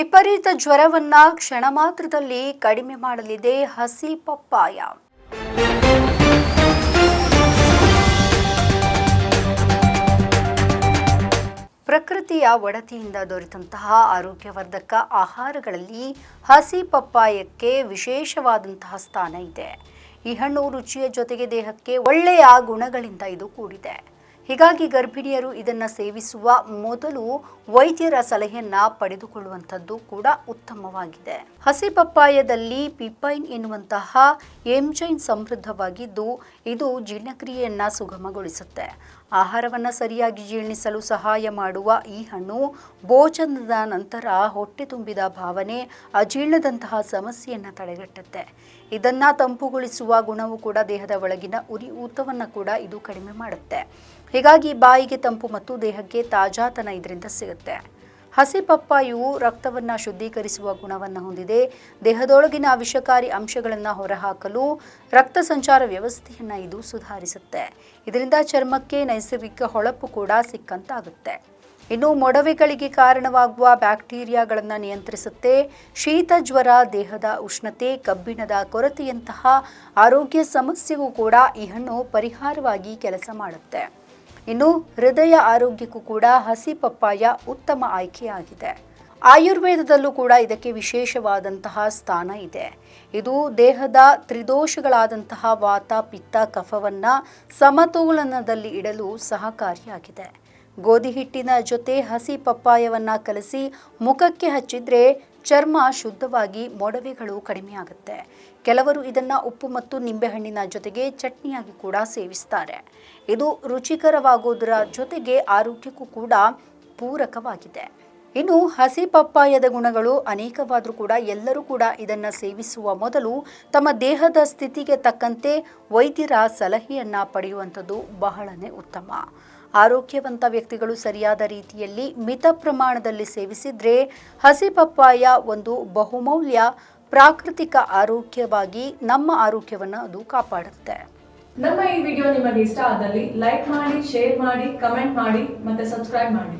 ವಿಪರೀತ ಜ್ವರವನ್ನ ಕ್ಷಣ ಮಾತ್ರದಲ್ಲಿ ಕಡಿಮೆ ಮಾಡಲಿದೆ ಹಸಿ ಪಪ್ಪಾಯ. ಪ್ರಕೃತಿಯ ಒಡತಿಯಿಂದ ದೊರೆತಂತಹ ಆರೋಗ್ಯವರ್ಧಕ ಆಹಾರಗಳಲ್ಲಿ ಹಸಿ ಪಪ್ಪಾಯಕ್ಕೆ ವಿಶೇಷವಾದಂತಹ ಸ್ಥಾನ ಇದೆ. ಈ ಹಣ್ಣು ರುಚಿಯ ಜೊತೆಗೆ ದೇಹಕ್ಕೆ ಒಳ್ಳೆಯ ಗುಣಗಳಿಂದ ಇದು ಕೂಡಿದೆ. ಹೀಗಾಗಿ ಗರ್ಭಿಣಿಯರು ಇದನ್ನು ಸೇವಿಸುವ ಮೊದಲು ವೈದ್ಯರ ಸಲಹೆಯನ್ನ ಪಡೆದುಕೊಳ್ಳುವಂಥದ್ದು ಕೂಡ ಉತ್ತಮವಾಗಿದೆ. ಹಸಿ ಪಪ್ಪಾಯದಲ್ಲಿ ಪಿಪೈನ್ ಎನ್ನುವಂತಹ ಎಂಜೈನ್ ಸಮೃದ್ಧವಾಗಿದ್ದು, ಇದು ಜೀರ್ಣಕ್ರಿಯೆಯನ್ನು ಸುಗಮಗೊಳಿಸುತ್ತೆ. ಆಹಾರವನ್ನು ಸರಿಯಾಗಿ ಜೀರ್ಣಿಸಲು ಸಹಾಯ ಮಾಡುವ ಈ ಹಣ್ಣು ಭೋಜನದ ನಂತರ ಹೊಟ್ಟೆ ತುಂಬಿದ ಭಾವನೆ ಅಜೀರ್ಣದಂತಹ ಸಮಸ್ಯೆಯನ್ನು ತಡೆಗಟ್ಟುತ್ತೆ. ಇದನ್ನು ತಂಪುಗೊಳಿಸುವ ಗುಣವು ಕೂಡ ದೇಹದ ಒಳಗಿನ ಉರಿ ಊತವನ್ನು ಕೂಡ ಇದು ಕಡಿಮೆ ಮಾಡುತ್ತೆ. ಹೀಗಾಗಿ ಬಾಯಿಗೆ ತಂಪು ಮತ್ತು ದೇಹಕ್ಕೆ ತಾಜಾತನ ಇದರಿಂದ ಸಿಗುತ್ತೆ. ಹಸಿ ಪಪ್ಪಾಯು ರಕ್ತವನ್ನು ಶುದ್ಧೀಕರಿಸುವ ಗುಣವನ್ನು ಹೊಂದಿದೆ. ದೇಹದೊಳಗಿನ ವಿಷಕಾರಿ ಅಂಶಗಳನ್ನು ಹೊರಹಾಕಲು ರಕ್ತ ಸಂಚಾರ ವ್ಯವಸ್ಥೆಯನ್ನು ಇದು ಸುಧಾರಿಸುತ್ತೆ. ಇದರಿಂದ ಚರ್ಮಕ್ಕೆ ನೈಸರ್ಗಿಕ ಹೊಳಪು ಕೂಡ ಸಿಕ್ಕಂತಾಗುತ್ತೆ. ಇನ್ನು ಮೊಡವೆಗಳಿಗೆ ಕಾರಣವಾಗುವ ಬ್ಯಾಕ್ಟೀರಿಯಾಗಳನ್ನು ನಿಯಂತ್ರಿಸುತ್ತೆ. ಶೀತ, ಜ್ವರ, ದೇಹದ ಉಷ್ಣತೆ, ಕಬ್ಬಿಣದ ಕೊರತೆಯಂತಹ ಆರೋಗ್ಯ ಸಮಸ್ಯೆಗೂ ಕೂಡ ಈ ಹಣ್ಣು ಪರಿಹಾರವಾಗಿ ಕೆಲಸ ಮಾಡುತ್ತೆ. ಇನ್ನು ಹೃದಯ ಆರೋಗ್ಯಕ್ಕೂ ಕೂಡ ಹಸಿ ಪಪ್ಪಾಯ ಉತ್ತಮ ಆಯ್ಕೆಯಾಗಿದೆ. ಆಯುರ್ವೇದದಲ್ಲೂ ಕೂಡ ಇದಕ್ಕೆ ವಿಶೇಷವಾದಂತಹ ಸ್ಥಾನ ಇದೆ. ಇದು ದೇಹದ ತ್ರಿದೋಷಗಳಾದಂತಹ ವಾತ, ಪಿತ್ತ, ಕಫವನ್ನ ಸಮತೋಲನದಲ್ಲಿ ಇಡಲು ಸಹಕಾರಿಯಾಗಿದೆ. ಗೋಧಿ ಹಿಟ್ಟಿನ ಜೊತೆ ಹಸಿ ಪಪ್ಪಾಯವನ್ನ ಕಲಸಿ ಮುಖಕ್ಕೆ ಹಚ್ಚಿದ್ರೆ ಚರ್ಮ ಶುದ್ಧವಾಗಿ ಮೊಡವೆಗಳು ಕಡಿಮೆಯಾಗುತ್ತೆ. ಕೆಲವರು ಇದನ್ನು ಉಪ್ಪು ಮತ್ತು ನಿಂಬೆಹಣ್ಣಿನ ಜೊತೆಗೆ ಚಟ್ನಿಯಾಗಿ ಕೂಡ ಸೇವಿಸ್ತಾರೆ. ಇದು ರುಚಿಕರವಾಗೋದರ ಜೊತೆಗೆ ಆರೋಗ್ಯಕ್ಕೂ ಕೂಡ ಪೂರಕವಾಗಿದೆ. ಇನ್ನು ಹಸಿ ಪಪ್ಪಾಯದ ಗುಣಗಳು ಅನೇಕವಾದರೂ ಕೂಡ ಎಲ್ಲರೂ ಕೂಡ ಇದನ್ನು ಸೇವಿಸುವ ಮೊದಲು ತಮ್ಮ ದೇಹದ ಸ್ಥಿತಿಗೆ ತಕ್ಕಂತೆ ವೈದ್ಯರ ಸಲಹೆಯನ್ನ ಪಡೆಯುವಂಥದ್ದು ಬಹಳನೇ ಉತ್ತಮ. ಆರೋಗ್ಯವಂತ ವ್ಯಕ್ತಿಗಳು ಸರಿಯಾದ ರೀತಿಯಲ್ಲಿ ಮಿತ ಪ್ರಮಾಣದಲ್ಲಿ ಸೇವಿಸಿದರೆ ಹಸಿ ಪಪ್ಪಾಯ ಒಂದು ಬಹುಮೌಲ್ಯ ಪ್ರಾಕೃತಿಕ ಆರೋಗ್ಯವಾಗಿ ನಮ್ಮ ಆರೋಗ್ಯವನ್ನು ಅದು ಕಾಪಾಡುತ್ತೆ. ನಮ್ಮ ಈ ವಿಡಿಯೋ ನಿಮಗೆ ಇಷ್ಟ ಆದಲ್ಲಿ ಲೈಕ್ ಮಾಡಿ, ಶೇರ್ ಮಾಡಿ, ಕಮೆಂಟ್ ಮಾಡಿ ಮತ್ತೆ ಸಬ್ಸ್ಕ್ರೈಬ್ ಮಾಡಿ.